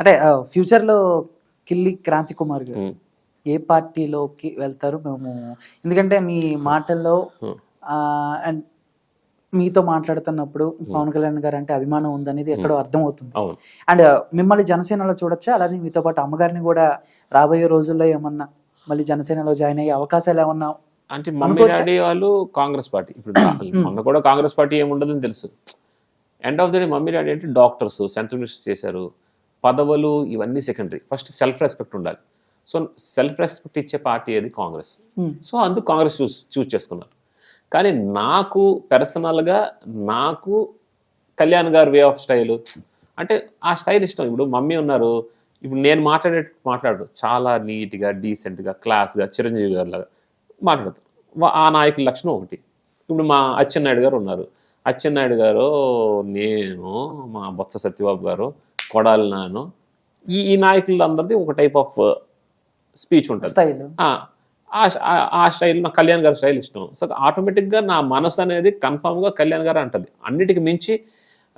అంటే ఫ్యూచర్లో కిల్లి క్రాంతి కుమార్ గారు ఏ పార్టీలోకి వెళ్తారు మేము ఎందుకంటే మీ మాటల్లో. అండ్ మీతో మాట్లాడుతున్నప్పుడు పవన్ కళ్యాణ్ గారు అంటే అభిమానం ఉందనేది ఎక్కడో అర్థం అవుతుంది అండ్ మిమ్మల్ని జనసేనలో చూడొచ్చా? అలానే మీతో పాటు అమ్మగారిని కూడా రాబోయే రోజుల్లో ఏమన్నా మళ్ళీ జనసేనలో జాయిన్ అయ్యే అవకాశాలు ఏమన్నా అంటే మమ్మీ? డాడీ వాళ్ళు కాంగ్రెస్ పార్టీ. ఇప్పుడు మొన్న కూడా కాంగ్రెస్ పార్టీ ఏముండదని తెలుసు. End of the day mummy daddy అంటే డాక్టర్స్ సెంట్రల్ మినిస్టర్ చేశారు. పదవులు ఇవన్నీ సెకండరీ ఫస్ట్ సెల్ఫ్ రెస్పెక్ట్ ఉండాలి. సో సెల్ఫ్ రెస్పెక్ట్ ఇచ్చే పార్టీ ఏది? కాంగ్రెస్. Hmm. సో అందుకు కాంగ్రెస్ చూస్ చూస్ చేసుకున్నారు కానీ నాకు పర్సనల్గా నాకు కళ్యాణ్ గారు వే ఆఫ్ స్టైల్ అంటే ఆ స్టైల్ ఇష్టం. ఇప్పుడు మమ్మీ ఉన్నారు. ఇప్పుడు నేను మాట్లాడే మాట్లాడు చాలా నీట్గా డీసెంట్గా క్లాస్గా చిరంజీవి గారు లాగా మాట్లాడతారు. ఆ నాయకుల లక్షణం ఒకటి. ఇప్పుడు మా అచ్చెన్నాయుడు గారు ఉన్నారు. అచ్చెన్నాయుడు గారు నేను మా బొత్స సత్యబాబు గారు కొడాలి నాను. ఈ ఈ నాయకులందరిది ఒక టైప్ ఆఫ్ స్పీచ్ ఉంటుంది. ఆ, స్టైల్ నాకు కళ్యాణ్ గారి స్టైల్ ఇష్టం. సో ఆటోమేటిక్గా నా మనసు అనేది కన్ఫామ్గా కళ్యాణ్ గారు అంటది. అన్నిటికి మించి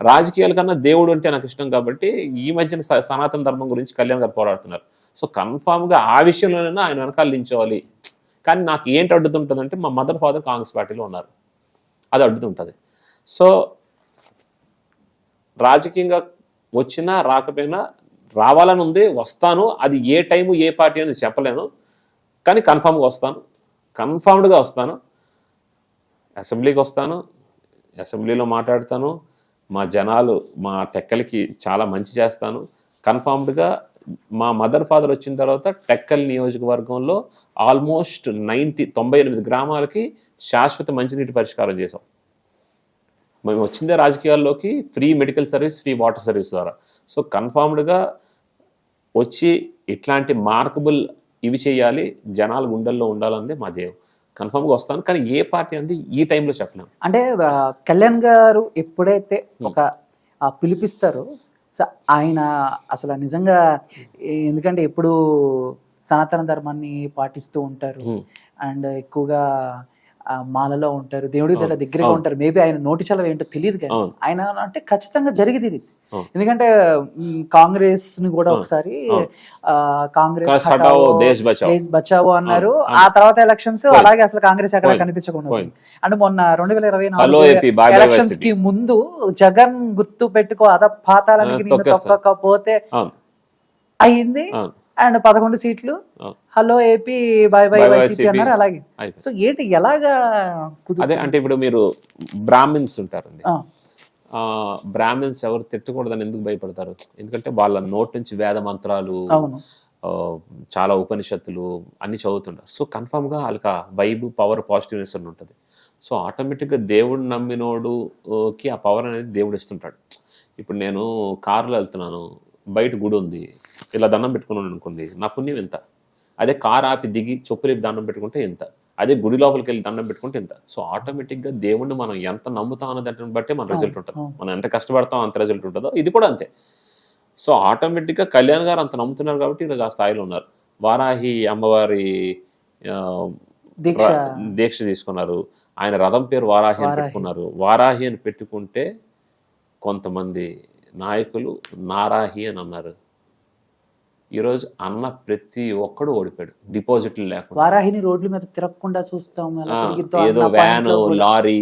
రాజకీయాల కన్నా దేవుడు అంటే నాకు ఇష్టం కాబట్టి ఈ మధ్యన సనాతన ధర్మం గురించి కళ్యాణ్ గారు పోరాడుతున్నారు. సో కన్ఫామ్గా ఆ విషయంలోనైనా ఆయన వెనకాల నించోవాలి. కానీ నాకు ఏంటి అడ్డుతుంటుందంటే మా మదర్ ఫాదర్ కాంగ్రెస్ పార్టీలో ఉన్నారు. అది అడ్డుతుంటుంది. సో రాజకీయంగా వచ్చినా రాకపోయినా రావాలని ఉంది వస్తాను. అది ఏ టైము ఏ పార్టీ అనేది చెప్పలేను. కానీ కన్ఫామ్గా వస్తాను. కన్ఫామ్డ్గా వస్తాను. అసెంబ్లీకి వస్తాను. అసెంబ్లీలో మాట్లాడతాను. మా జనాలు మా టెక్కలకి చాలా మంచి చేస్తాను. కన్ఫామ్డ్గా మా మదర్ ఫాదర్ వచ్చిన తర్వాత టెక్కల్ నియోజకవర్గంలో ఆల్మోస్ట్ నైంటీ తొంభై ఎనిమిది గ్రామాలకి శాశ్వత మంచినీటి పరిష్కారం చేసాం మేము వచ్చిందే రాజకీయాల్లోకి free medical service free water service ద్వారా. సో కన్ఫామ్డ్గా వచ్చి ఇట్లాంటి మార్కబుల్ ఇవి చేయాలి జనాల గుండెల్లో ఉండాలన్నది మా దేవం కన్ఫామ్గా వస్తాను కానీ ఏ పార్టీ అంది ఈ టైంలో చెప్పలేము అంటే కళ్యాణ్ గారు ఎప్పుడైతే ఒక పిలిపిస్తారో సో ఆయన అసలు నిజంగా ఎందుకంటే ఎప్పుడు సనాతన ధర్మాన్ని పాటిస్తూ ఉంటారు. అండ్ ఎక్కువగా మాలలో ఉంటారు దేవుడికి చాలా దగ్గరగా. ఉంటారు మేబీ ఆయన నోటి చలవ ఏంటో తెలియదు కానీ. ఆయన అంటే ఖచ్చితంగా జరిగేది ఇది. ఎందుకంటే కాంగ్రెస్ని కూడా. ఒకసారి కాంగ్రెస్ దేశ్ బచావో. అన్నారు. ఆ తర్వాత ఎలక్షన్స్. అలాగే అసలు కాంగ్రెస్ ఎక్కడ. కనిపించకుండా. అంటే మొన్న రెండు వేల ఇరవై బాయ్ ఎలక్షన్స్. కి ముందు జగన్ గుర్తు పెట్టుకో అద. తొక్కకపోతే అవును అయింది అండ్ పదకొండు సీట్లు. Hello AP bye bye YCP. అన్నారు అలాగే. సో ఏంటి ఎలాగా అదే అంటే ఇప్పుడు మీరు బ్రాహ్మిన్స్ ఆ. బ్రాహ్మిన్స్ ఎవరు తిట్టకూడదని ఎందుకు భయపడతారు? ఎందుకంటే వాళ్ళ నోటి నుంచి వేద మంత్రాలు చాలా ఉపనిషత్తులు అన్ని చదువుతుంటారు. సో కన్ఫామ్గా వాళ్ళకి ఆ వైబ్ పవర్ పాజిటివ్నెస్ అని ఉంటుంది. సో ఆటోమేటిక్గా దేవుడు నమ్మినోడుకి ఆ పవర్ అనేది దేవుడు ఇస్తుంటాడు. ఇప్పుడు నేను కారులో వెళ్తున్నాను బయట గుడి ఉంది ఇలా దండం పెట్టుకున్నాను అనుకోండి నా పుణ్యం ఎంత? అదే కార్ ఆపి దిగి చొప్పులేపి దండం పెట్టుకుంటే ఎంత? అదే గుడి లోపలికి వెళ్ళి దండం పెట్టుకుంటే ఎంత? సో ఆటోమేటిక్గా దేవుడిని మనం ఎంత నమ్ముతాం అనే దాన్ని బట్టే మన రిజల్ట్ ఉంటుంది. మనం ఎంత కష్టపడతాం అంత రిజల్ట్ ఉంటుందో ఇది కూడా అంతే. సో ఆటోమేటిక్గా కళ్యాణ్ గారు అంత నమ్ముతున్నారు కాబట్టి ఈరోజు ఆ స్థాయిలో ఉన్నారు. వారాహి అమ్మవారి దీక్ష. తీసుకున్నారు. ఆయన రథం పేరు వారాహి అని. పెట్టుకున్నారు. వారాహి అని పెట్టుకుంటే కొంతమంది నాయకులు నారాహి అని అన్నారు. ఈరోజు అన్న ప్రతి ఒక్కడు ఓడిపోయాడు. డిపాజిట్లు లేకుండా. వారాహిని రోడ్ల మీద తిరగకుండా చూస్తాం ఏదో వ్యాన్ లారీ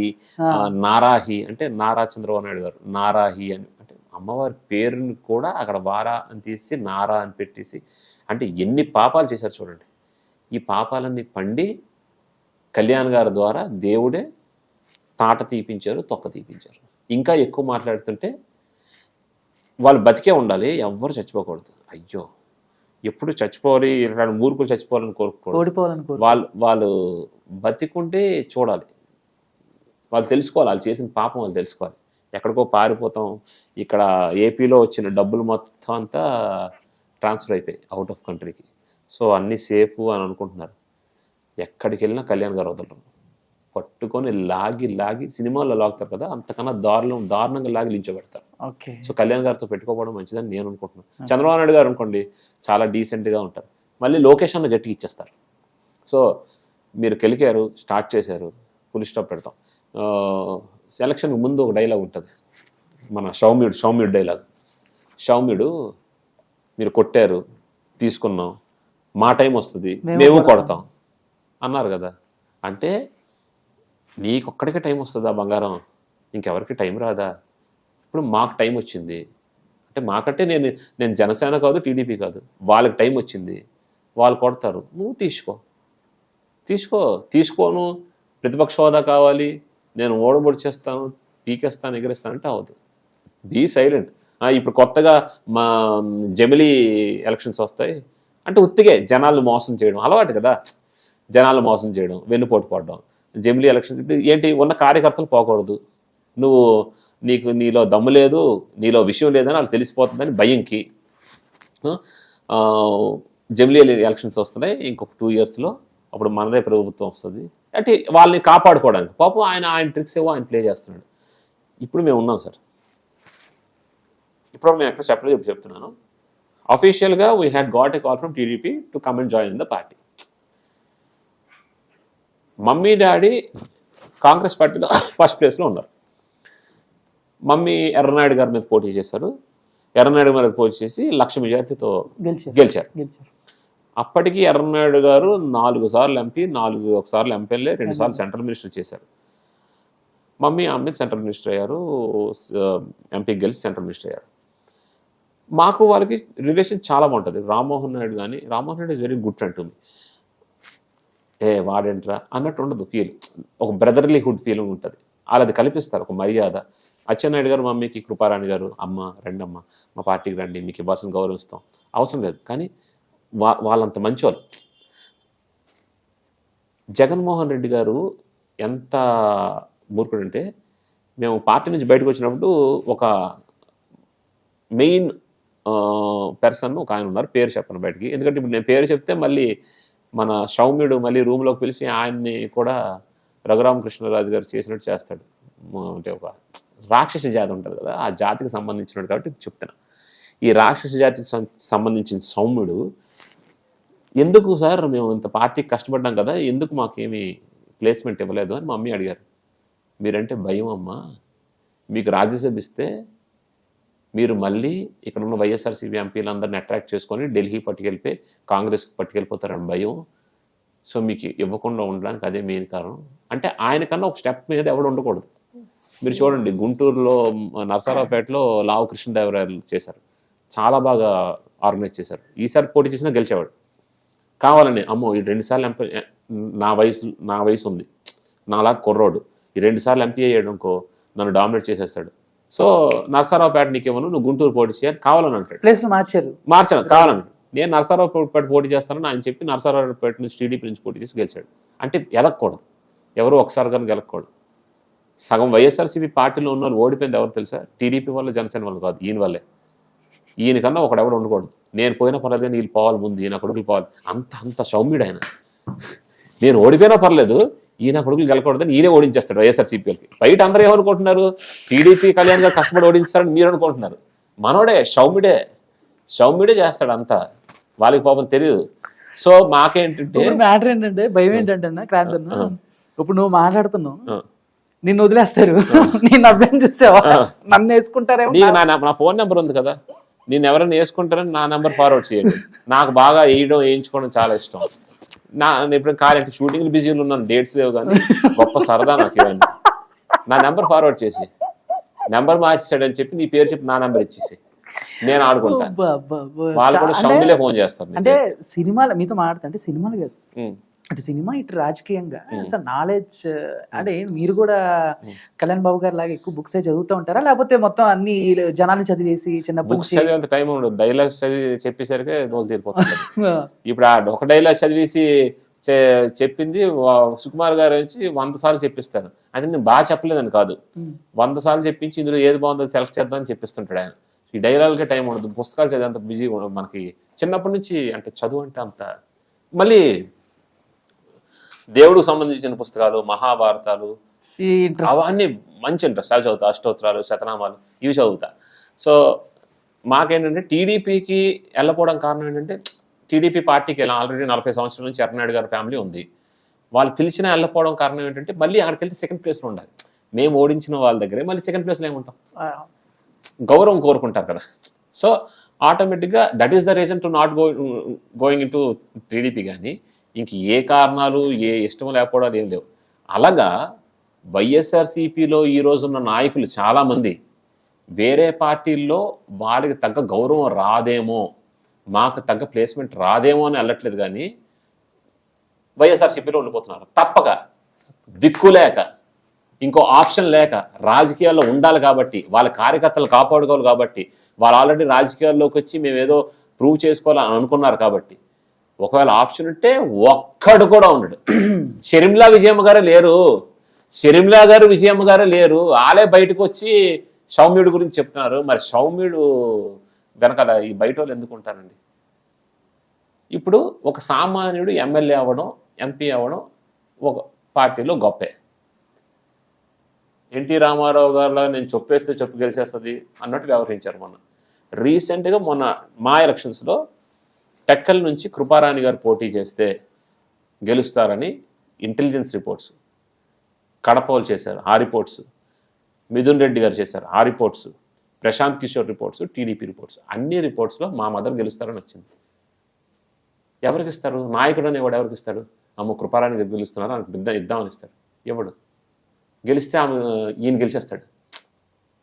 నారాహి అంటే నారా చంద్రబాబు నాయుడు గారు నారాహి అని. అంటే అమ్మవారి పేరుని కూడా అక్కడ వారా అని తీసి నారా అని పెట్టేసి అంటే ఎన్ని పాపాలు చేశారు చూడండి. ఈ పాపాలన్నీ పండి కళ్యాణ్ గారి ద్వారా దేవుడే తాట తీపించారు తొక్క తీపించారు. ఇంకా ఎక్కువ మాట్లాడుతుంటే వాళ్ళు బతికే ఉండాలి ఎవ్వరు చచ్చిపోకూడదు. అయ్యో. ఎప్పుడు చచ్చిపోవాలి ఇలాంటి మూర్ఖులు చచ్చిపోవాలని కోరుకోకూడదు. ఓడిపోవాలని కోరు వాళ్ళు వాళ్ళు బతికుంటే చూడాలి. వాళ్ళు తెలుసుకోవాలి వాళ్ళు చేసిన పాపం వాళ్ళు తెలుసుకోవాలి. ఎక్కడికో పారిపోతాం ఇక్కడ ఏపీలో వచ్చిన డబ్బులు మొత్తం అంతా ట్రాన్స్ఫర్ అయిపోయాయి అవుట్ ఆఫ్ కంట్రీకి. సో అన్నీ సేఫ్ అని అనుకుంటున్నారు. ఎక్కడికి వెళ్ళినా కళ్యాణ్ గారు వదలరు. పట్టుకొని లాగి లాగి సినిమాల్లో లాగుతారు కదా అంతకన్నా దారుణం దారుణంగా లాగి లించబెడతారు. సో కళ్యాణ్ గారితో పెట్టుకోవడం మంచిదని నేను అనుకుంటున్నాను. చంద్రబాబు నాయుడు గారు అనుకోండి చాలా డీసెంట్గా ఉంటారు. మళ్ళీ లొకేషన్ గట్టిగా ఇచ్చేస్తారు. సో మీరు కెలికారు స్టార్ట్ చేశారు ఫుల్ స్టాప్ పెడతాం. సెలక్షన్కి ముందు ఒక డైలాగ్ ఉంటుంది. మన సౌమ్యుడు సౌమ్యుడు డైలాగ్ సౌమ్యుడు మీరు కొట్టారు తీసుకున్నాం మా టైం వస్తుంది మేము. కొడతాం. అన్నారు కదా. అంటే నీకొక్కడికే టైం వస్తుందా బంగారం? ఇంకెవరికి టైం రాదా? ఇప్పుడు మాకు టైం వచ్చింది. అంటే మాకంటే నేను నేను జనసేన కాదు టీడీపీ కాదు. వాళ్ళకి టైం వచ్చింది. వాళ్ళు కొడతారు. నువ్వు తీసుకో. తీసుకో తీసుకోను. ప్రతిపక్ష హోదా కావాలి. నేను ఓడబొడి చేస్తాను పీకేస్తాను ఎగిరేస్తాను అంటే అవదు బీ సైలెంట్. ఇప్పుడు కొత్తగా మా జమిలీ ఎలక్షన్స్ వస్తాయి. అంటే ఉత్తిగే జనాలు మోసం చేయడం. అలవాటు కదా. జనాలు మోసం చేయడం వెన్నుపోటు పడడం. జమిలీ ఎలక్షన్ ఏంటి ఉన్న కార్యకర్తలు పోకూడదు. నువ్వు నీకు నీలో దమ్ము లేదు నీలో విషయం లేదని వాళ్ళు తెలిసిపోతుందని భయంకి. జమిలియల్ ఎలక్షన్స్ వస్తున్నాయి ఇంకొక టూ ఇయర్స్లో అప్పుడు మనదే ప్రభుత్వం వస్తుంది. అంటే వాళ్ళని కాపాడుకోవడానికి. పాపం ఆయన ఆయన ట్రిక్స్ ఏవో ఆయన ప్లే చేస్తున్నాడు. ఇప్పుడు మేము ఉన్నాం సార్. ఇప్పుడు మేము ఎక్కడ చెప్పలేదు చెప్పి చెప్తున్నాను. అఫీషియల్గా we had got a call from TDP to come and join in the party mummy daddy Congress పార్టీలో ఫస్ట్ ప్లేస్లో ఉన్నారు. మమ్మీ ఎర్రనాయుడు గారి మీద పోటీ చేశారు. ఎర్రనాయుడు మీద పోటీ చేసి లక్ష మెజార్టీతో గెలిచారు. అప్పటికి ఎర్రనాయుడు గారు నాలుగు సార్లు ఎంపీ నాలుగు ఒకసార్లు ఎంపీఎల్ఏ రెండు సార్లు సెంట్రల్ మినిస్టర్ చేశారు. మమ్మీ ఆమె సెంట్రల్ మినిస్టర్ అయ్యారు. ఎంపీ గెలిచి సెంట్రల్ మినిస్టర్ అయ్యారు. మాకు వాళ్ళకి రిలేషన్ చాలా బాగుంటుంది. రామ్మోహన్ నాయుడు కానీ Rammohan Naidu is very good friend to me ఏ వాడేంట్రా? అన్నట్టు ఉండదు ఫీల్ ఒక బ్రదర్లీహుడ్ ఫీలింగ్ ఉంటుంది. వాళ్ళది కల్పిస్తారు ఒక మర్యాద. అచ్చెన్నాయుడు గారు మమ్మీకి కృపారాణి గారు అమ్మ రండమ్మ మా పార్టీకి రండి మీకు ఇవ్వాల్సిన గౌరవిస్తాం అవసరం లేదు. కానీ వా వాళ్ళంత మంచివాళ్ళు జగన్మోహన్ రెడ్డి గారు ఎంత మూర్ఖుడంటే మేము పార్టీ నుంచి బయటకు వచ్చినప్పుడు ఒక మెయిన్ పర్సన్ ఒక ఆయన ఉన్నారు పేరు చెప్పను బయటికి. ఎందుకంటే ఇప్పుడు నేను పేరు చెప్తే మళ్ళీ మన సౌమ్యుడు మళ్ళీ రూమ్లోకి పిలిచి ఆయన్ని కూడా రఘురామకృష్ణరాజు గారు చేసినట్టు చేస్తాడు. అంటే ఒక రాక్షస జాతి ఉంటుంది కదా ఆ జాతికి సంబంధించినట్టు కాబట్టి చెప్తున్నా. ఈ రాక్షస జాతికి సం- సంబంధించిన సౌమ్యుడు ఎందుకు సార్ మేము ఇంత పార్టీకి కష్టపడ్డాం కదా ఎందుకు మాకేమి ప్లేస్మెంట్ ఇవ్వలేదు అని మమ్మీ అడిగారు. మీరంటే భయం అమ్మా. మీకు రాజ్యసభ ఇస్తే మీరు మళ్ళీ ఇక్కడ ఉన్న వైఎస్ఆర్సీపీ ఎంపీలందరిని అట్రాక్ట్ చేసుకొని ఢిల్లీ పట్టుకెళ్ళిపోయి కాంగ్రెస్కి పట్టుకెళ్ళిపోతారని భయం. సో మీకు ఇవ్వకుండా ఉండడానికి అదే మెయిన్ కారణం. అంటే ఆయనకన్నా ఒక స్టెప్ మీద ఎవడు ఉండకూడదు. మీరు చూడండి గుంటూరులో నరసరావుపేటలో లావు కృష్ణదేవరాయలు చేశారు. చాలా బాగా ఆర్గనైజ్ చేశారు. ఈసారి పోటీ చేసినా గెలిచేవాడు. కావాలని అమ్మో ఈ రెండుసార్లు ఎంపీ నా వయసు నా వయసు ఉంది. నాలా కుర్రోడు. ఈ రెండుసార్లు ఎంపీ అయ్యాడు అనుకో నన్ను డామినేట్ చేసేస్తాడు. సో నరసరావుపేట నీకేమను నువ్వు గుంటూరు పోటీ చేయాలి కావాలని అంటాడు. ప్లేస్ మార్చారు. మార్చాను కావాలని. నేను నరసరావుపేట పోటీ చేస్తానని ఆయన చెప్పి నరసరావుపేట నుంచి టీడీపీ నుంచి పోటీ చేసి గెలిచాడు. అంటే ఎలక్కూడదు ఎవరు ఒకసారి కానీ గెలకూడదు. సగం వైఎస్ఆర్సీపీ పార్టీలో ఉన్న వాళ్ళు ఓడిపోయింది ఎవరు తెలుసా? టీడీపీ వల్ల జనసేన వల్ల కాదు ఈయన వల్లే ఈయనకన్నా ఒకడు ఎవడు ఉండకూడదు. నేను పోయినా పర్లేదు వీళ్ళు పోవాలి ముందు ఈయన కొడుకులు పోవాలి. అంత అంత సౌమ్యుడు ఆయన. నేను ఓడిపోయినా పర్లేదు ఈయన కొడుకులు గెలకూడదని ఈయనే ఓడించేస్తాడు వైఎస్ఆర్సీపీఎల్కి బయట అందరూ ఏమనుకుంటున్నారు? టీడీపీ కళ్యాణ్ గారు కష్టపడి ఓడించారని మీరు అనుకుంటున్నారు. మనోడే సౌమ్యుడే. సౌమ్యుడే చేస్తాడు అంతా. వాళ్ళకి పాపం తెలియదు సో మాకేంటంటే మ్యాటర్ ఏంటంటే భయం ఏంటంటే ఇప్పుడు నువ్వు మాట్లాడుతున్నావు. నిన్ను వదిలేస్తారు. నేను అభ్యం చూసావా? నన్ను వేసుకుంటారేమో నా ఫోన్ నెంబర్ ఉంది కదా? నేను ఎవరైనా వేసుకుంటారని నా నెంబర్ ఫార్వర్డ్ చేయండి. నాకు బాగా వేయడం వేయించుకోవడం చాలా ఇష్టం. నా నేను ఇప్పుడు కాలేంటి షూటింగ్ బిజీలో ఉన్నాను డేట్స్ లేవు కానీ గొప్ప సరదా నాకు ఇవన్నీ. నా నెంబర్ ఫార్వర్డ్ చేసి నెంబర్ మార్చేసాడని చెప్పి నీ పేరు చెప్పి నా నెంబర్ ఇచ్చేసి నేను ఆడుకుంటా. అబ్బా, అబ్బా, అబ్బా. వాళ్ళు కూడా షౌమిలే ఫోన్ చేస్తారు. అంటే సినిమాలు మీతో మాట్లాడుతా అంటే సినిమాలు కాదు. అటు సినిమా ఇటు రాజకీయంగా. అసలు నాలెడ్జ్ అంటే మీరు కూడా కళ్యాణ్ బాబు గారు లాగా ఎక్కువ బుక్స్ చదువుతూ ఉంటారా? లేకపోతే మొత్తం అన్ని జనాలు చదివేసి చిన్నప్పటి బుక్స్ చదివేంత టైం ఉండదు. డైలాగ్స్ చదివి చెప్పేసరికి రోజు తీరిపోతుంది. ఇప్పుడు ఆ ఒక డైలాగ్ చదివేసి చెప్పింది సుకుమార్ గారు వచ్చి వంద సార్లు చెప్పిస్తారు అంటే నేను బాగా చెప్పలేదని కాదు. వంద సార్లు చెప్పించి ఇందులో ఏది బాగుందో సెలెక్ట్ చేద్దామని చెప్పిస్తుంటాడు ఆయన. ఈ డైలాగ్కే టైం ఉండదు. పుస్తకాలు చదివేంత బిజీ మనకి. చిన్నప్పటి నుంచి అంటే చదువు అంటే అంత మళ్ళీ దేవుడికి సంబంధించిన పుస్తకాలు మహాభారతాలు అవన్నీ మంచి ఇంట్రెస్ట్ అవి చదువుతా అష్టోత్తరాలు శతనామాలు ఇవి చదువుతా. సో మాకేంటంటే టీడీపీకి వెళ్ళపోవడం కారణం ఏంటంటే టీడీపీ పార్టీకి వెళ్ళాం ఆల్రెడీ నలభై సంవత్సరాల నుంచి ఎర్రనాయుడు గారి ఫ్యామిలీ ఉంది. వాళ్ళు పిలిచినా వెళ్ళపోవడం కారణం ఏంటంటే మళ్ళీ అక్కడికి వెళ్తే సెకండ్ ప్లేస్లో ఉండాలి. మేము ఓడించిన వాళ్ళ దగ్గరే మళ్ళీ సెకండ్ ప్లేస్లో ఏముంటాం? గౌరవం కోరుకుంటారు కదా. సో ఆటోమేటిక్గా that is the reason to not go going in to TDP కానీ ఇంక ఏ కారణాలు ఏ ఇష్టం లేకపోవడాలు ఏం లేవు. అలాగా వైఎస్ఆర్సీపీలో ఈ రోజున్న నాయకులు చాలామంది వేరే పార్టీల్లో వాళ్ళకి తగ్గ గౌరవం రాదేమో మాకు తగ్గ ప్లేస్మెంట్ రాదేమో అని వెళ్ళట్లేదు కానీ వైఎస్ఆర్సీపీలో ఉండిపోతున్నారు. తప్పక దిక్కు లేక ఇంకో ఆప్షన్ లేక రాజకీయాల్లో ఉండాలి కాబట్టి వాళ్ళ కార్యకర్తలు కాపాడుకోవాలి కాబట్టి వాళ్ళు ఆల్రెడీ రాజకీయాల్లోకి వచ్చి మేము ఏదో ప్రూవ్ చేసుకోవాలని అనుకున్నారు కాబట్టి ఒకవేళ ఆప్షన్ ఉంటే ఒక్కడు కూడా ఉండడు. షర్మిలా విజయమ్మ గారే లేరు. షర్మిలా గారు విజయమ్మ గారే లేరు. వాళ్ళే బయటకు వచ్చి సౌమ్యుడు గురించి చెప్తున్నారు. మరి సౌమ్యుడు వెనకాల ఈ బయట వాళ్ళు ఎందుకు ఉంటారండి? ఇప్పుడు ఒక సామాన్యుడు ఎమ్మెల్యే అవ్వడం ఎంపీ అవ్వడం ఒక పార్టీలో గొప్పే. ఎన్టీ రామారావు గారిలో నేను చొప్పేస్తే చెప్పు గెలిచేస్తుంది అన్నట్టు వ్యవహరించారు మొన్న. రీసెంట్గా మొన్న మా ఎలక్షన్స్లో టెక్కల్ నుంచి కృపారాణి గారు పోటీ చేస్తే గెలుస్తారని ఇంటెలిజెన్స్ రిపోర్ట్స్ కడపలు చేశారు ఆ రిపోర్ట్స్ మిథున్ రెడ్డి గారు చేశారు ఆ reports Prashant Kishor reports TDP reports అన్ని రిపోర్ట్స్లో మా మదర్ గెలుస్తారని వచ్చింది. ఎవరికి ఇస్తారు? నాయకుడు అనేవాడు ఎవరికి ఇస్తాడు? అమ్మ కృపారాణి గారు గెలుస్తున్నారు? ఆమె బిద్ద ఇద్దామని ఇస్తాడు ఎవడు? గెలిస్తే ఆమె ఈయన గెలిచేస్తాడు.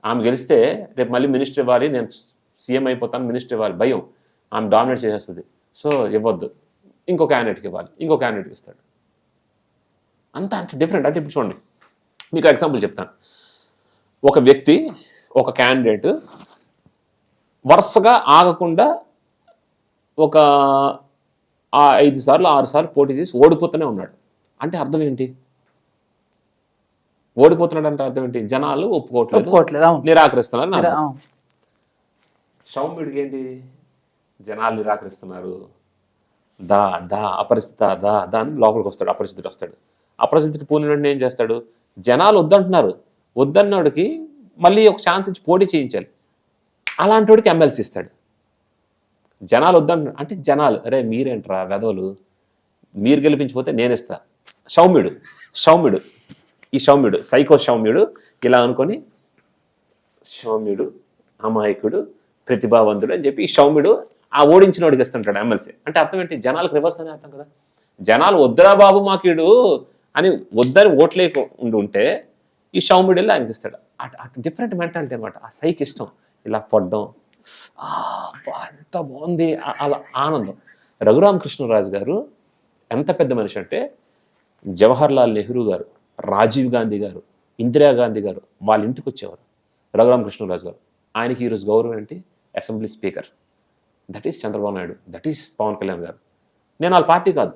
ఆమె గెలిస్తే రేపు మళ్ళీ మినిస్టర్ ఇవ్వాలి నేను సీఎం అయిపోతాను మినిస్టర్ ఇవ్వాలి. భయం. ఆమె డామినేట్ చేసేస్తుంది. సో ఇవ్వద్దు. ఇంకో క్యాండిడేట్కి ఇవ్వాలి. ఇంకో క్యాండిడేట్కి ఇస్తాడు. అంతా అంటే డిఫరెంట్ అంటే ఇప్పుడు చూడండి. మీకు ఎగ్జాంపుల్ చెప్తాను. ఒక వ్యక్తి ఒక క్యాండిడేట్ వరుసగా ఆగకుండా ఒక ఐదు సార్లు ఆరు సార్లు పోటీ చేసి ఓడిపోతూనే ఉన్నాడు. అంటే అర్థం ఏంటి? ఓడిపోతున్నాడు అంటే అర్థం ఏంటి? జనాలు ఒప్పుకోవట్లేదు. నిరాకరిస్తున్నారు. సౌమ్యుడికి ఏంటి? జనాలు నిరాకరిస్తున్నారు. దా దా అపరిచిత దా దా అని లోపలికి వస్తాడు అపరిచితుడు వస్తాడు. అపరిచితుడు పూని వెంటనే ఏం చేస్తాడు? జనాలు వద్దంటున్నారు. వద్దన్నోడికి మళ్ళీ ఒక ఛాన్స్ ఇచ్చి పోటీ చేయించాలి. అలాంటి వాడికి ఎమ్మెల్సీ ఇస్తాడు. జనాలు వద్దంటున్నారు అంటే జనాలు అరే మీరేంట్రా వెదవలు? మీరు గెలిపించిపోతే నేను ఇస్తా. సౌమ్యుడు సౌమ్యుడు ఈ సౌమ్యుడు సైకో సౌమ్యుడు ఇలా అనుకొని సౌమ్యుడు అమాయకుడు ప్రతిభావంతుడు అని చెప్పి ఈ సౌమ్యుడు ఆ ఓడించిన వాడికి ఇస్తుంటాడు ఎమ్మెల్సీ. అంటే అర్థం ఏంటి? జనాలకు రివర్స్ అని అర్థం కదా. జనాలు వద్దురా బాబు మాకీడు అని వద్దని ఓట్లేక ఉండి ఉంటే ఈ సౌమ్యుడు ఆయనకి ఇస్తాడు. అటు అటు డిఫరెంట్ మెంటాలిటీ అనమాట ఆ సైకి ఇష్టం. ఇలా పడ్డం. ఎంత బాగుంది. అలా ఆనందం. రఘురామకృష్ణరాజు గారు ఎంత పెద్ద మనిషి అంటే జవహర్ లాల్ నెహ్రూ గారు రాజీవ్ గాంధీ గారు ఇందిరాగాంధీ గారు వాళ్ళ ఇంటికి వచ్చేవారు. రఘురామకృష్ణరాజు గారు. ఆయనకి ఈరోజు గౌరవం ఏంటి? Assembly speaker. That is Chandrababu Naidu that is Pawan Kalyan గారు. నేను వాళ్ళ పార్టీ కాదు.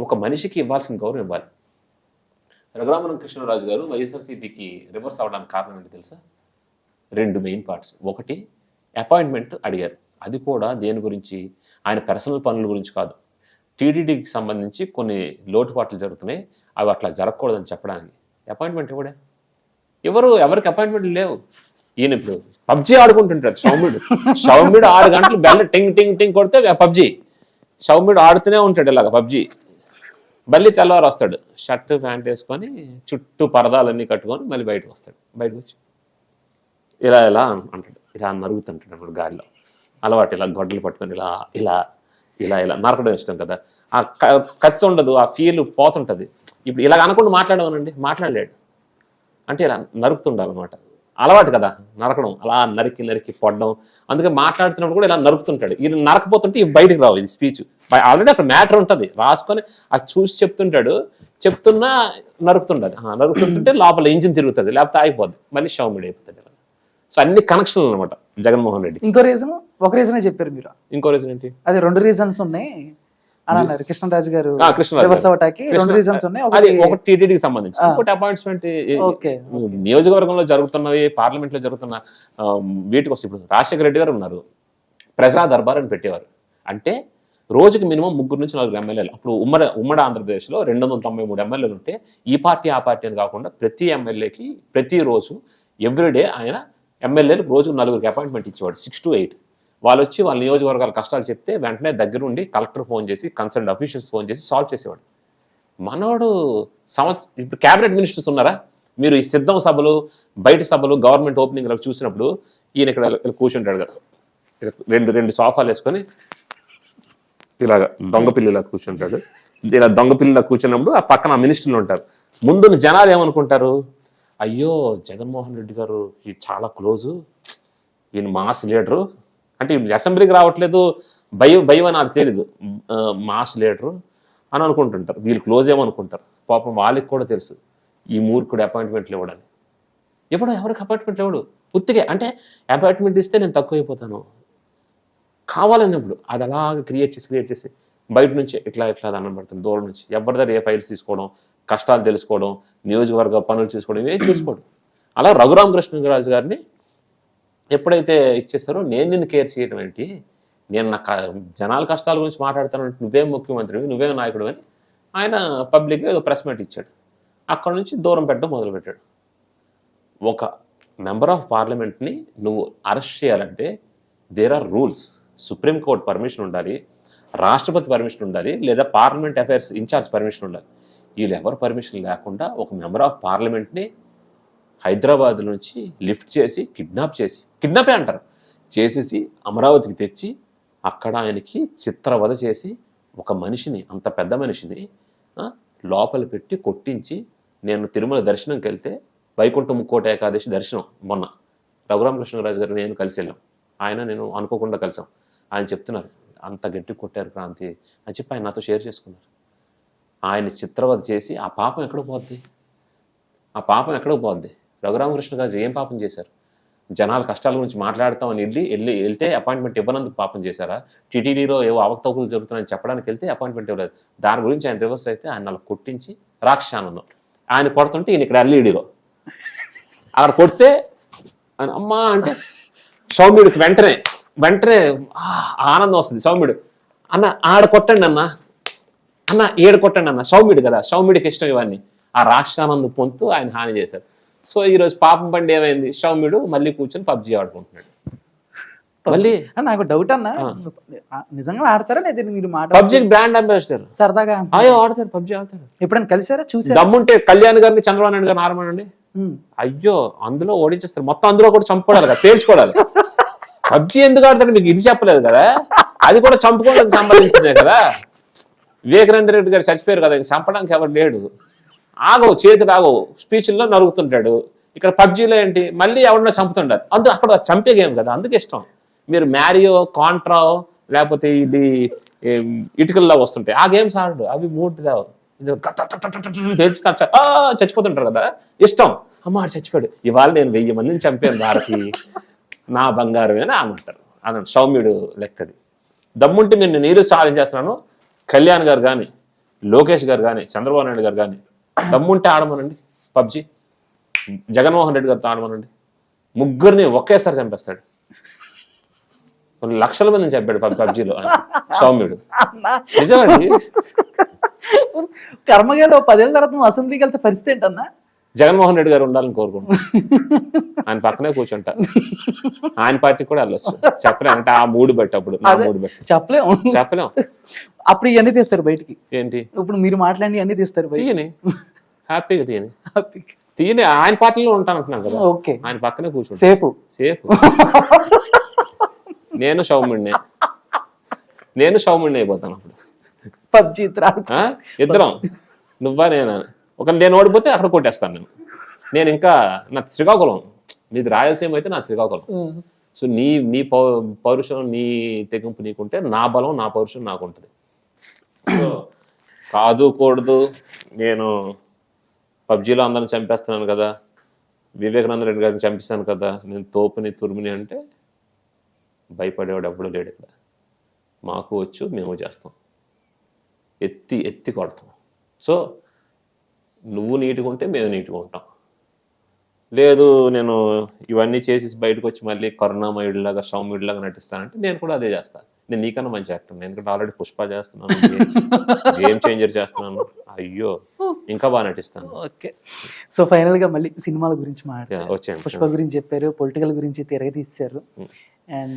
ఒక మనిషికి ఇవ్వాల్సిన గౌరవం ఇవ్వాలి. రఘురామనం కృష్ణరాజు గారు వైఎస్ఆర్సీపీకి రివర్స్ అవ్వడానికి కారణం ఏంటి తెలుసా? రెండు మెయిన్ పార్ట్స్ ఒకటి అపాయింట్మెంట్ అడిగారు. అది కూడా దేని గురించి? ఆయన పర్సనల్ పనుల గురించి కాదు. టీడీడీకి సంబంధించి కొన్ని లోటుపాట్లు జరుగుతున్నాయి. అవి అట్లా జరగకూడదని చెప్పడానికి. అపాయింట్మెంట్ ఇవ్వడే ఎవరు? ఎవరికి అపాయింట్మెంట్ లేవు? ఈయన ఇప్పుడు పబ్జి ఆడుకుంటుంటాడు. సౌమ్యుడు సౌమ్యుడు ఆరు గంటలు బెల్ల టింగ్ టింగ్ టింగ్ కొడితే పబ్జి. సౌమ్యుడు ఆడుతూనే ఉంటాడు ఇలాగ పబ్జి. మళ్ళీ తెల్లవారు వస్తాడు. షర్ట్ ప్యాంట్ వేసుకొని చుట్టూ పరదాలన్నీ కట్టుకొని మళ్ళీ బయటకు వస్తాడు. బయటకు వచ్చి ఇలా ఇలా అంటాడు. ఇలా నరుగుతుంటాడు అప్పుడు గాలిలో. అలవాటు ఇలా గొడ్డలు పట్టుకొని ఇలా ఇలా ఇలా ఇలా. నరకడం ఇష్టం కదా. ఆ క- కత్తి ఉండదు ఆ ఫీల్ పోతుంటది. ఇప్పుడు ఇలా అనకుండా మాట్లాడమనండి. మాట్లాడలేడు. అంటే ఇలా నరుకుతుండాలన్నమాట. అలవాటు కదా నరకడం. అలా నరికి నరికి పొడడం. అందుకే మాట్లాడుతున్నప్పుడు కూడా ఇలా నరుకుతుంటాడు. ఇది నరకపోతుంటే ఇవి బయటకు రావు ఇది స్పీచ్ ఆల్రెడీ అక్కడ మ్యాటర్ ఉంటుంది. రాసుకొని అది చూసి చెప్తుంటాడు. చెప్తున్నా నరుకుతుండదు నరుకుతుంటే లోపల ఇంజిన్ తిరుగుతుంది లేకపోతే ఆగిపోద్ది. మళ్ళీ షౌమిడ్ అయిపోతాడు ఇలా సో అన్ని కనెక్షన్లు అనమాట జగన్మోహన్ రెడ్డి. ఇంకో రీజన్ ఒక రీజనే చెప్పారు మీరు? ఇంకో రీజన్ ఏంటి? అది రెండు రీజన్స్ ఉన్నాయి. అని అన్నారు. కృష్ణరాజు గారు ఆ, కృష్ణరాజు రివర్స్ గారు. అవటానికి రెండు కృష్ణ- రీజన్స్ ఉన్నాయి. అది ఒకటి టీటీడీకి సంబంధించి. ఇంకోటి అపాయింట్మెంట్ ఓకే. నియోజకవర్గంలో జరుగుతున్నవి పార్లమెంట్లో జరుగుతున్న వీటికి వస్తే ఇప్పుడు రాజశేఖర రెడ్డి గారు ఉన్నారు. ప్రజా దర్బార్ అని పెట్టేవారు. అంటే రోజుకి మినిమం ముగ్గురు నుంచి నలుగురు ఎమ్మెల్యేలు. అప్పుడు ఉమ్మడి ఉమ్మడి ఆంధ్రప్రదేశ్లో రెండు వందల తొంభై మూడు ఎమ్మెల్యేలు ఉంటే ఈ పార్టీ ఆ పార్టీ అని కాకుండా ప్రతి ఎమ్మెల్యేకి ప్రతిరోజు ఎవ్రీడే ఆయన ఎమ్మెల్యేలకు రోజు నలుగురికి అపాయింట్మెంట్ ఇచ్చేవాడు. సిక్స్ టు ఎయిట్ వాళ్ళు వచ్చి వాళ్ళ నియోజకవర్గాల కష్టాలు చెప్తే వెంటనే దగ్గరుండి కలెక్టర్ ఫోన్ చేసి కన్సర్న్ అఫీషియల్స్ ఫోన్ చేసి సాల్వ్ చేసేవాడు. మనోడు సంవత్సరం ఇప్పుడు క్యాబినెట్ మినిస్టర్స్ ఉన్నారా? మీరు ఈ సిద్ధం సభలు బయట సభలు గవర్నమెంట్ ఓపెనింగ్ చూసినప్పుడు ఈయన ఇక్కడ కూర్చుంటాడు కదా. రెండు రెండు సోఫాలు వేసుకొని ఇలాగ దొంగ పిల్లిలా కూర్చుంటాడు. ఇలా దొంగ పిల్లిలా కూర్చున్నప్పుడు ఆ పక్కన మినిస్టర్లు ఉంటారు. ముందున్న జనాలు ఏమనుకుంటారు? అయ్యో జగన్మోహన్ రెడ్డి గారు ఈ చాలా క్లోజు ఈయన మాస్ లీడరు. అంటే అసెంబ్లీకి రావట్లేదు భయం భయం అని నాకు తెలీదు. మాస్ లీడరు అని అనుకుంటుంటారు. వీళ్ళు క్లోజ్ ఏమనుకుంటారు? పాపం వాళ్ళకి కూడా తెలుసు. ఈ మూర్ఖుడు అపాయింట్మెంట్లు ఇవ్వడని ఎప్పుడు ఎవరికి అపాయింట్మెంట్ ఇవ్వడు ఉత్తిగే అంటే అపాయింట్మెంట్ ఇస్తే నేను తక్కువైపోతాను. కావాలన్నప్పుడు అది అలాగ క్రియేట్ చేసి క్రియేట్ చేసి బయట నుంచి ఇట్లా ఇట్లా దండం పెడుతుంది దూరం నుంచి ఎవరి దగ్గర ఏ ఫైల్స్ తీసుకోవడం కష్టాలు తెలుసుకోవడం నియోజకవర్గ పనులు చూసుకోవడం ఇవే చూసుకోవడం అలా రఘురామకృష్ణరాజు గారిని ఎప్పుడైతే ఇచ్చేస్తారో నేను నిన్ను కేర్ చేయడం ఏంటి? నేను నా క- జనాల కష్టాల గురించి మాట్లాడతాను నువ్వేం ముఖ్యమంత్రివి నువ్వేం నాయకుడు అని ఆయన పబ్లిక్గా ఏదో ప్రెస్ మీట్ ఇచ్చాడు. అక్కడ నుంచి దూరం పెట్టడం మొదలుపెట్టాడు. ఒక మెంబర్ ఆఫ్ పార్లమెంట్ని నువ్వు అరెస్ట్ చేయాలంటే there are rules supreme court permission ఉండాలి రాష్ట్రపతి పర్మిషన్ ఉండాలి లేదా పార్లమెంట్ అఫైర్స్ ఇన్ఛార్జ్ పర్మిషన్ ఉండాలి. వీళ్ళు ఎవరు పర్మిషన్ లేకుండా ఒక మెంబర్ ఆఫ్ పార్లమెంట్ని హైదరాబాద్ నుంచి లిఫ్ట్ చేసి కిడ్నాప్ చేసి కిడ్నాపే అంటారు. చేసేసి అమరావతికి తెచ్చి అక్కడ ఆయనకి చిత్రవధ చేసి ఒక మనిషిని అంత పెద్ద మనిషిని లోపల పెట్టి కొట్టించి నేను తిరుమల దర్శనంకి వెళ్తే వైకుంఠ ముక్కోట ఏకాదశి దర్శనం మొన్న. రఘురామకృష్ణరాజు గారు నేను కలిసి వెళ్ళాం. ఆయన నేను అనుకోకుండా కలిసాం. ఆయన చెప్తున్నారు అంత గట్టి కొట్టారు క్రాంతి అని చెప్పి ఆయన నాతో షేర్ చేసుకున్నారు. ఆయన చిత్రవధ చేసి ఆ పాపం ఎక్కడ పోద్ది? ఆ పాపం ఎక్కడికి పోద్ది? రఘురామకృష్ణ గారు ఏం పాపం చేశారు? జనాల కష్టాల గురించి మాట్లాడతామని వెళ్ళి వెళ్ళి వెళ్తే అపాయింట్మెంట్ ఇవ్వనందుకు పాపం చేశారా? టీటీడీలో ఏవో అవకతవకలు జరుగుతున్నాయని చెప్పడానికి వెళ్తే అపాయింట్మెంట్ ఇవ్వలేదు. దాని గురించి ఆయన రివర్స్ అయితే ఆయన అలా కొట్టించి రాక్షసానందం. ఆయన కొడుతుంటే ఈయన ఇక్కడ ఎల్ఈడిలో. అక్కడ కొడితే ఆయన అమ్మా అంటే సౌమ్యుడికి వెంటనే వెంటనే ఆనందం వస్తుంది సౌమ్యుడు. అన్న ఆడ కొట్టండి అన్న. అన్న ఏడు కొట్టండి అన్న. సౌమ్యుడు కదా సౌమ్యుడికి ఇష్టం ఇవన్నీ. ఆ రాక్షానందం పొందుతూ ఆయన హాని చేశారు. సో ఈరోజు పాపం పండి ఏమైంది? సౌమ్యుడు మళ్ళీ కూర్చొని పబ్జీ ఆడుకుంటున్నాడు. మళ్ళీ? నాకు డౌట్ అన్న. నిజంగా ఆడతారా లేదా మీరు మాట పబ్జీకి బ్రాండ్ అంబాసిడర్. సరదాగా. అయ్యో ఆడతాడు పబ్జీ ఆడతాడు. ఎప్పుడైనా కలిసారా? చూసారా? దమ్ముంటే కళ్యాణ్ గారిని చంద్రబాబు నాయుడు గారిని ఆడమనండి. అయ్యో అందులో ఓడించేస్తారు. మొత్తం అందులో కూడా చంపుకోవాలి కదా పేర్చుకోవాలి పబ్జి ఎందుకు ఆడతాడు మీకు? ఇది చెప్పలేదు కదా. అది కూడా చంపుకోవడానికి సంబంధించిందే కదా. వివేకానంద రెడ్డి గారు చచ్చిపోయారు కదా చంపడానికి ఎవరు లేడు. ఆగవు చేతులు ఆగవు. స్పీచ్ల్లో నరుగుతుంటాడు. ఇక్కడ పబ్జీలో ఏంటి? మళ్ళీ ఎవరినో చంపుతుంటారు. అందుకు అక్కడ చంపే గేమ్ కదా అందుకు ఇష్టం. మీరు మ్యారియో కాంట్రా లేకపోతే ఇది ఇటుకల్లో వస్తుంటాయి. ఆ గేమ్స్ ఆడు అవి మూడు రావు. ఇది చచ్చిపోతుంటారు కదా. ఇష్టం. అమ్మ చచ్చిపోయాడు. ఇవాళ నేను వెయ్యి మందిని చంపాను భారతి. నా బంగారం అని ఆమంటారు అన్న సౌమ్యుడు లెక్కది. దమ్ముంటే నేను నీరు ఈరోజు చేస్తున్నాను. కళ్యాణ్ గారు కానీ లోకేష్ గారు కానీ చంద్రబాబు నాయుడు గారు కానీ దమ్ముంటే ఆడమనండి. పబ్జి. జగన్మోహన్ రెడ్డి గారితో ఆడమనండి. ముగ్గురిని ఒకేసారి చంపేస్తాడు. కొన్ని లక్షల మందిని చంపాడు పబ్- పబ్జిలో. సౌమ్యుడు. నిజమండి. కర్మగారు ఓ పదేళ్ళ తర్వాత నువ్వు అసెంబ్లీకి వెళ్తే పరిస్థితి ఏంటన్నా? జగన్మోహన్ రెడ్డి గారు ఉండాలని కోరుకుంటున్నాను ఆయన పక్కనే కూర్చుంటా. ఆయన పార్టీ కూడా వెళ్ళొచ్చు. చెప్పలేం. అంటే ఆ మూడు బట్టి అప్పుడు. నా. మూడు బట్టి చెప్పలేము చెప్పలేం. అప్పుడు ఇవన్నీ తీస్తారు బయటికి. ఏంటి? ఇప్పుడు మీరు మాట్లాడి అన్ని తీస్తారు బయటికి. తీయని. హ్యాపీగా తీయని. తీయని. ఆయన పార్టీలో ఉంటాను అంటున్నాను కదా. ఓకే. ఆయన పక్కనే కూర్చుంటా సేఫ్. సేఫ్. నేను సౌమ్యుడిని. నేను సౌమ్యుడిని అయిపోతాను అప్పుడు. పబ్జి? ఇద్దరం. నువ్వా నేనా? ఒక నేను ఓడిపోతే అక్కడ కొట్టేస్తాను నేను. నేను ఇంకా నా శ్రీకాకుళం. నీది రాయలసీమ అయితే నా శ్రీకాకుళం. సో నీ నీ పౌ పౌరుషం నీ తెగింపు నీకుంటే నా బలం నా పౌరుషం నాకు ఉంటుంది. కాదు కూడదు. నేను పబ్జీలో అందరిని చంపేస్తున్నాను కదా. వివేకానంద రెడ్డి గారిని చంపిస్తాను కదా. నేను తోపుని తురుముని అంటే భయపడేవాడు ఎప్పుడూ లేడు ఇక్కడ. మాకు వచ్చు మేము చేస్తాం. ఎత్తి ఎత్తి కొడతాం. సో నువ్వు నీట్గా ఉంటే మేము నీట్గా ఉంటాం. లేదు నేను ఇవన్నీ చేసి బయటకు వచ్చి మళ్ళీ కరుణామయుడిలాగా సౌమ్యుడిలాగా నటిస్తానంటే నేను కూడా అదే చేస్తాను నేను నీకన్నా మంచి యాక్టర్ ఎందుకంటే ఆల్రెడీ పుష్ప చేస్తున్నాను గేమ్ చేంజర్ చేస్తున్నాను. అయ్యో ఇంకా బాగా నటిస్తాను. ఓకే. సో ఫైనల్గా మళ్ళీ సినిమాల గురించి మాట్లాడారు పుష్ప గురించి చెప్పారు పొలిటికల్ గురించి తిరగ తీశారు అండ్